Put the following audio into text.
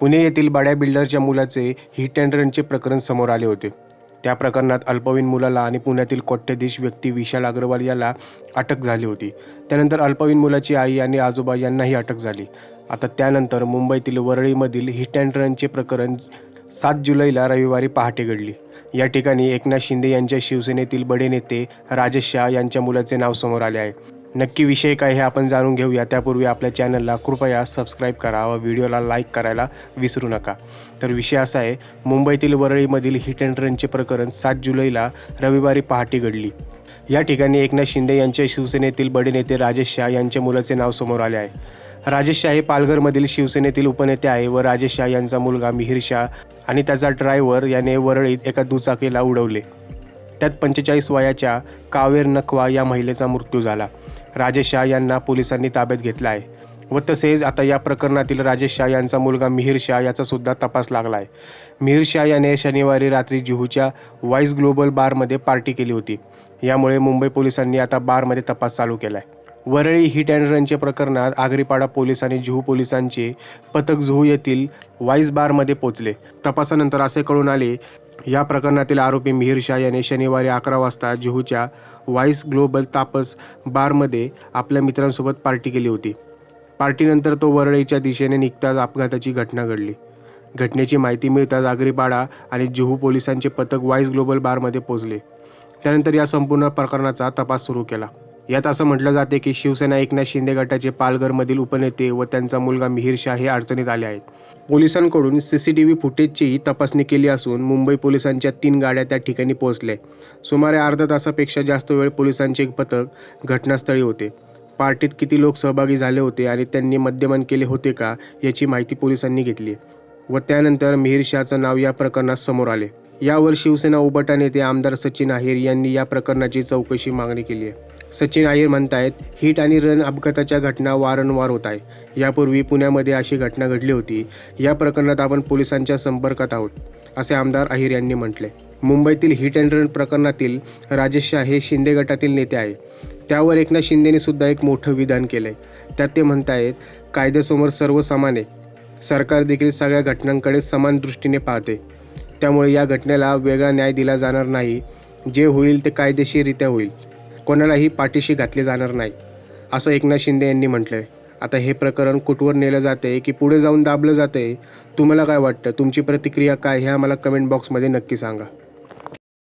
पुणे येथील बड्या बिल्डरच्या मुलाचे हिट अँड रनचे प्रकरण समोर आले होते. त्या प्रकरणात अल्पवयीन मुलाला आणि पुण्यातील कोट्यधीश व्यक्ती विशाल अग्रवाल याला अटक झाली होती. त्यानंतर अल्पवयीन मुलाची आई आणि आजोबा यांनाही अटक झाली. आता त्यानंतर मुंबईतील वरळीमधील हिट अँड रनचे प्रकरण सात जुलैला रविवारी पहाटे घडली. या ठिकाणी एकनाथ शिंदे यांच्या शिवसेनेतील बडे नेते राजेश शाह यांच्या मुलाचे नाव समोर आले आहे. नक्की विषय काय हे आपण जाणून घेऊया. त्यापूर्वी आपल्या चॅनलला कृपया सबस्क्राईब करा व व्हिडिओला लाईक करायला विसरू नका. तर विषय असा आहे मुंबईतील वरळीमधील हिट अँड रनचे प्रकरण सात जुलैला रविवारी पहाटे घडली. या ठिकाणी एकनाथ शिंदे यांच्या शिवसेनेतील बडे नेते राजेश शाह यांच्या मुलाचे नाव समोर आले आहे. राजेश शाह हे पालघरमधील शिवसेनेतील उपनेते आहे व राजेश शाह यांचा मुलगा मिहीर शाह आणि त्याचा ड्रायव्हर याने वरळीत एका दुचाकीला उडवले. त्यात पंचेचाळीस वयाच्या कावेर नखवा या महिलेचा मृत्यू झाला. राजेश शाह यांना पोलिसांनी ताब्यात घेतला आहे. व तसेच आता या प्रकरणातील राजेश शाह यांचा मुलगा मिहिर शाह याचा सुद्धा तपास लागला आहे मिहिर शाह याने शनिवारी रात्री जुहूच्या वाईस ग्लोबल बारमध्ये पार्टी केली होती. यामुळे मुंबई पोलिसांनी आता बारमध्ये तपास चालू केला आहे वरळी हिट अँड रनच्या प्रकरणात आगरीपाडा पोलीस आणि जुहू पोलिसांचे पथक जुहू येथील वाईस बारमध्ये पोचले तपासानंतर असे कळून आले या प्रकरणातील आरोपी मिहिर शाह याने शनिवारी अकरा वाजता जुहूच्या वाईस ग्लोबल तापस बारमध्ये आपल्या मित्रांसोबत पार्टी केली होती. पार्टीनंतर तो वरळीच्या दिशेने निघताच अपघाताची घटना घडली. घटनेची माहिती मिळताच आगरीपाडा आणि जुहू पोलिसांचे पथक वाईस ग्लोबल बारमध्ये पोहोचले. त्यानंतर या संपूर्ण प्रकरणाचा तपास सुरू केला. यात असं म्हटलं जाते की शिवसेना एकनाथ शिंदे गटाचे पालघरमधील उपनेते व त्यांचा मुलगा मिहीर शाह हे अडचणीत आले आहेत. पोलिसांकडून सी सी टी व्ही फुटेजचीही तपासणी केली असून मुंबई पोलिसांच्या तीन गाड्या त्या ठिकाणी पोहोचल्या. सुमारे अर्धा तासापेक्षा जास्त वेळ पोलिसांचे एक पथक घटनास्थळी होते. पार्टीत किती लोक सहभागी झाले होते आणि त्यांनी मद्यपान केले होते का याची माहिती पोलिसांनी घेतली. व त्यानंतर मिहीर शाहचं नाव या प्रकरणात समोर आले. यावर शिवसेना उबटा नेते आमदार सचिन अहिर यांनी या प्रकरणाची चौकशी मागणी केली आहे. सचिन अहिर म्हणतायत हिट आणि रन अपघाताच्या घटना वारंवार होत आहे यापूर्वी पुण्यामध्ये अशी घटना घडली होती. या प्रकरणात आपण पोलिसांच्या संपर्कात आहोत असे आमदार अहिर यांनी म्हटले. मुंबईतील हिट अँड रन प्रकरणातील राजेश शाह हे शिंदे गटातील नेते आहे त्यावर एकनाथ शिंदेने सुद्धा एक मोठं विधान केलंय. त्यात ते म्हणतायत कायद्यासमोर सर्व समान आहे सरकार देखील सगळ्या घटनांकडे समान दृष्टीने पाहते. त्यामुळे या घटनेला वेगळा न्याय दिला जाणार नाही. जे होईल ते कायदेशीररित्या होईल. कोणालाही पाठीशी घातले जाणार नाही. असं एकनाथ शिंदे यांनी म्हटलंय. आता हे प्रकरण कुठवर नेलं जाते की पुढे जाऊन दाबलं जाते तुम्हाला काय वाटतं? तुमची प्रतिक्रिया काय? हे आम्हाला कमेंट बॉक्समध्ये नक्की सांगा.